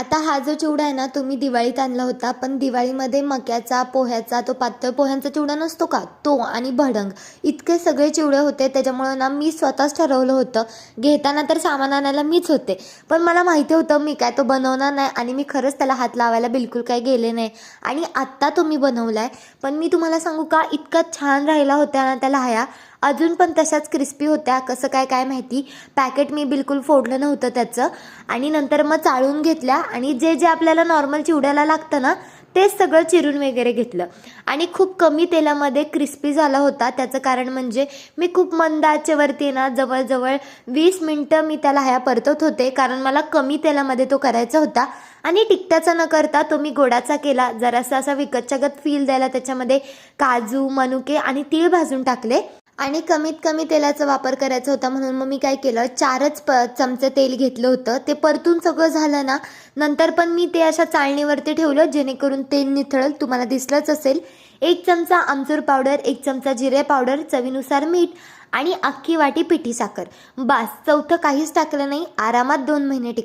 आता हा जो चिवडा आहे ना तुम्ही दिवाळीत आणला होता पण दिवाळीमध्ये मक्याचा पोह्याचा तो पातळ पोह्यांचा चिवडा नसतो का? तो आणि भडंग. इतके सगळे चिवडे होते त्याच्यामुळं ना मी स्वतःच ठरवलं होतं. घेताना तर सामान आणायला मीच होते. पण मला माहिती होतं मी काय तो बनवणार नाही आणि मी खरंच त्याला हात लावायला बिलकुल काही गेले नाही. आणि आत्ता तो मी बनवला आहे पण मी तुम्हाला सांगू का इतका छान राहिला होता ना त्याला हया अजून पण तशाच क्रिस्पी होत्या. कसं काय काय माहिती? पॅकेट मी बिलकुल फोडलं नव्हतं त्याचं. आणि नंतर मग चाळून घेतल्या. आणि जे जे आपल्याला नॉर्मल चिवड्याला लागतं ना तेच सगळं चिरून वगैरे घेतलं. आणि खूप कमी तेलामध्ये क्रिस्पी झाला होता. त्याचं कारण म्हणजे मी खूप मंद आचेवरती ना जवळजवळ वीस मिनटं मी त्याला ह्या परतत होते. कारण मला कमी तेलामध्ये तो करायचा होता. आणि टिकट्याचा न करता तो मी गोडाचा केला. जरासा असा विकतच्या गत फील द्यायला त्याच्यामध्ये काजू मनुके आणि तीळ भाजून टाकले. आणि कमीत कमी तेलाचा वापर करायचा होता म्हणून मग मी काय केलं? चारच प चमचे तेल घेतलं होतं. ते परतून सगळं झालं ना नंतर पण मी ते अशा चाळणीवरती ठेवलं जेणेकरून तेल निथळल. तुम्हाला दिसलंच असेल. एक चमचा आमचूर पावडर एक चमचा जिरे पावडर चवीनुसार मीठ आणि अख्खी वाटी पिठी साखर. बास चौथं काहीच टाकलं नाही. आरामात दोन महिने टिक